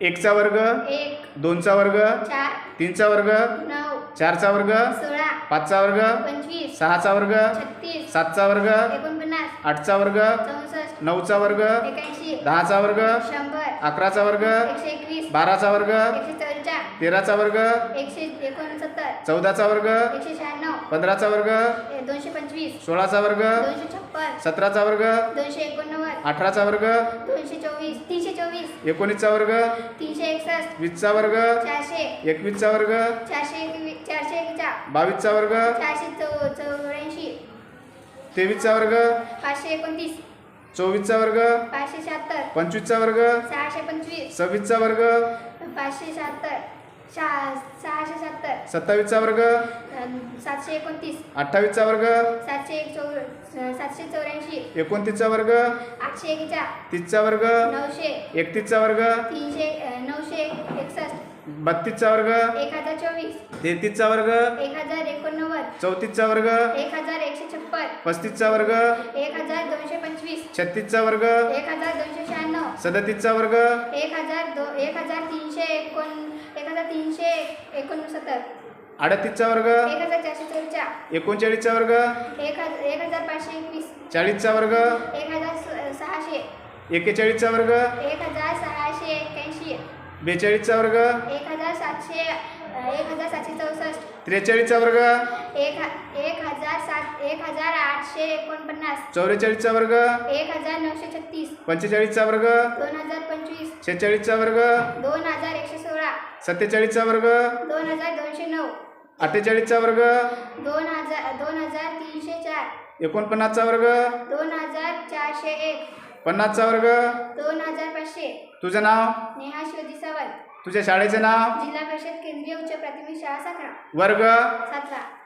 एकचा वर्ग एक दोनचा वर्ग चार तीनचा वर्ग नऊ चारचा वर्ग सोळा पाचचा वर्ग पंचवीस सहाचा वर्ग छत्तीस सातचा वर्ग एकोणपन्नास आठचा वर्ग चौसष्ट नऊचा वर्ग एक्याऐंशी दहाचा वर्ग शंभर अकराचा वर्ग एकशे एकवीस बाराचा वर्ग. तेराचा वर्ग. एकशे एकोणसत्तर. चौदाचा वर्ग. एकशे शहाण्णव. पंधराचा वर्ग. दोनशे पंचवीस. सोळाचा वर्ग. दोनशे छप्पन. सतराचा वर्ग. दोनशे एकोणनव्वद. अठराचा वर्ग. दोनशे चोवीस. तीनशे चोवीस. एकोणीसचा वर्ग. तीनशे एकसष्ट. वीसचा वर्ग. चारशे एकवीसचा वर्ग. चारशे चारशे बावीसचा वर्ग. चारशे चौ चौऱ्याऐंशी. तेवीसचा वर्ग. पाचशे एकोणतीस. चोवीसचा वर्ग. पाचशे शहात्तर. पंचवीसचा वर्ग. सहाशे पंचवीस. सव्वीसचा वर्ग. पाचशे शहात्तर. सहा सहाशे शहात्तर. सत्तावीसचा वर्ग. सातशे एकोणतीस. अठ्ठावीसचा वर्ग. सातशे एक चौ सातशे चौऱ्याऐंशी. एकोणतीसचा वर्ग. आठशे एकेचाळ तीसचा वर्ग. नऊशे. एकतीसचा वर्ग. तीनशे नऊशे एकसष्ट. बत्तीसचा वर्ग. एक हजार चोवीस. तेहतीसचा वर्ग. एक हजार एकोणनव्वद. चौतीसचा वर्ग. एक हजार पस्तीसचा वर्ग एक हजार दोनशे पंचवीस छत्तीसचा वर्ग एक हजार दोनशे शहाण्णव सदतीसचा वर्ग एक हजार दो एक हजार तीनशे एकोण एक हजार तीनशे एकोणसत्तर अडतीसचा वर्ग एक हजार चारशे चौचाळ एकोणचाळीसचा वर्ग एक हजार एक हजार पाचशे एकवीस चाळीसचा वर्ग एक हजार स- सहाशे एकेचाळीसचा वर्ग एक हजार सहाशे एक्क्याऐंशी बेचाळीसचा वर्ग एक हजार सातशे एक हजार सातशे चौसष्ट त्रेचाळीसचा वर्ग एक ह- एक हजार आठशे एकोणपन्नास. चौवेचाळीसचा वर्ग. एक हजार नऊशे छत्तीस. पंचेचाळीसचा वर्ग. दोन हजार पंचवीस. शेहेचाळीसचा वर्ग. दोन हजार एकशे सोळा. सत्तेचाळीसचा वर्ग. दोन हजार दोनशे नऊ. अठ्ठेचाळीसचा वर्ग. दोन हजार दोन हजार तीनशे चार. एकोणपन्नासचा वर्ग. दोन हजार चारशे एक. पन्नासचा वर्ग. दोन हजार पाचशे. तुझं नाव? नेहा शिवजी सावंत. तुझ्या शाळेचं नाव? जिल्हा परिषद केंद्रीय उच्च प्राथमिक शाळा साखरा वर्ग. सातारा.